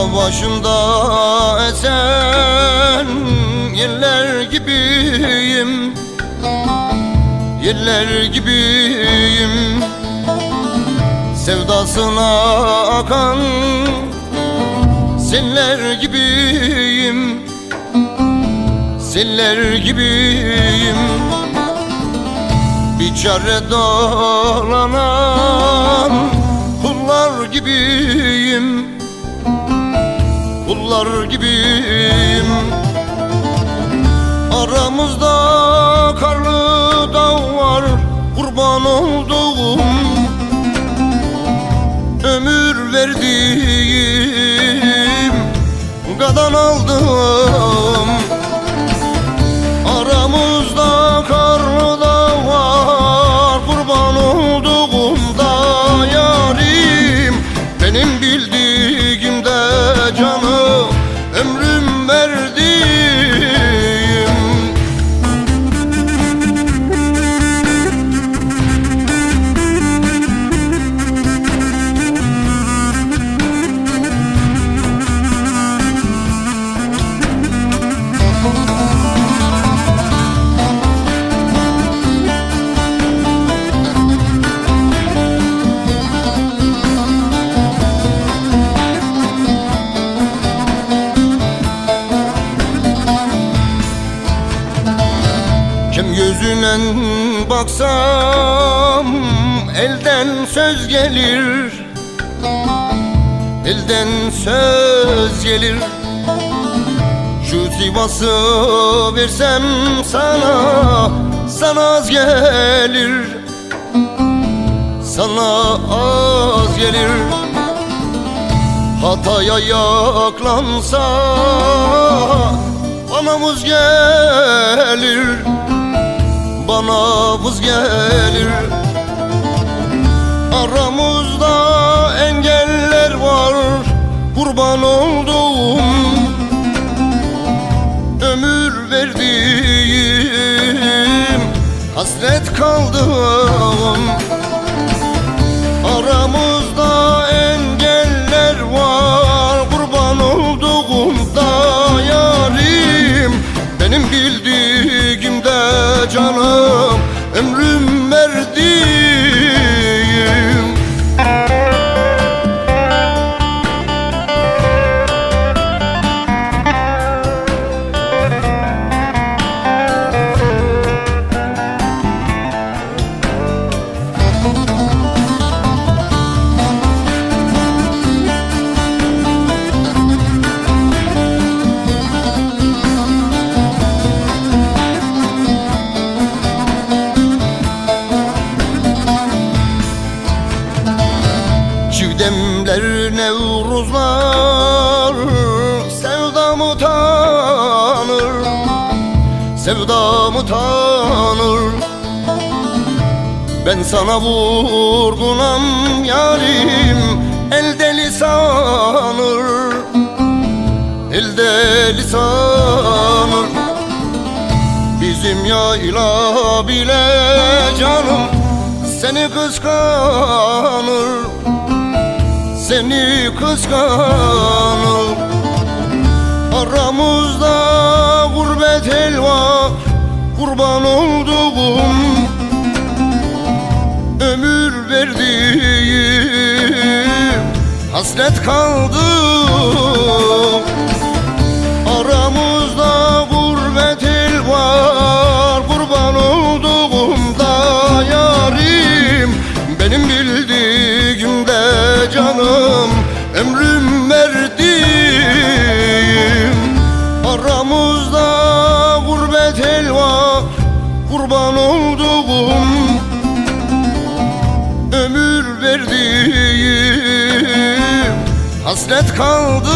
Dağ başında esen yıllar gibiyim. Yıllar gibiyim. Sevdasına akan Siller gibiyim. Siller gibiyim. Bir çare dolanan Kullar gibiyim. Kullar gibiyim. Aramızda karlı dağ var Kurban olduğum Ömür verdiğim Gadan aldım gözüne baksam elden söz gelir. Elden söz gelir. Şu Sivas'ı versem sana Sana az gelir. Sana az gelir. Hataya yaklansa Bana vız gelir Bana gelir. Aramızda engeller var Kurban olduğum. Ömür verdiğim Hasret kaldım Sevdamı tanır Ben sana vurgunam yarim Elde lisanır Elde lisanır Bizim yayla bile canım Seni kıskanır. Seni kıskanır. Aramızda Kurban olduğum Ömür verdiğim. Hasret kaldı Kurban olduğum Ömür verdiğim Hasret kaldı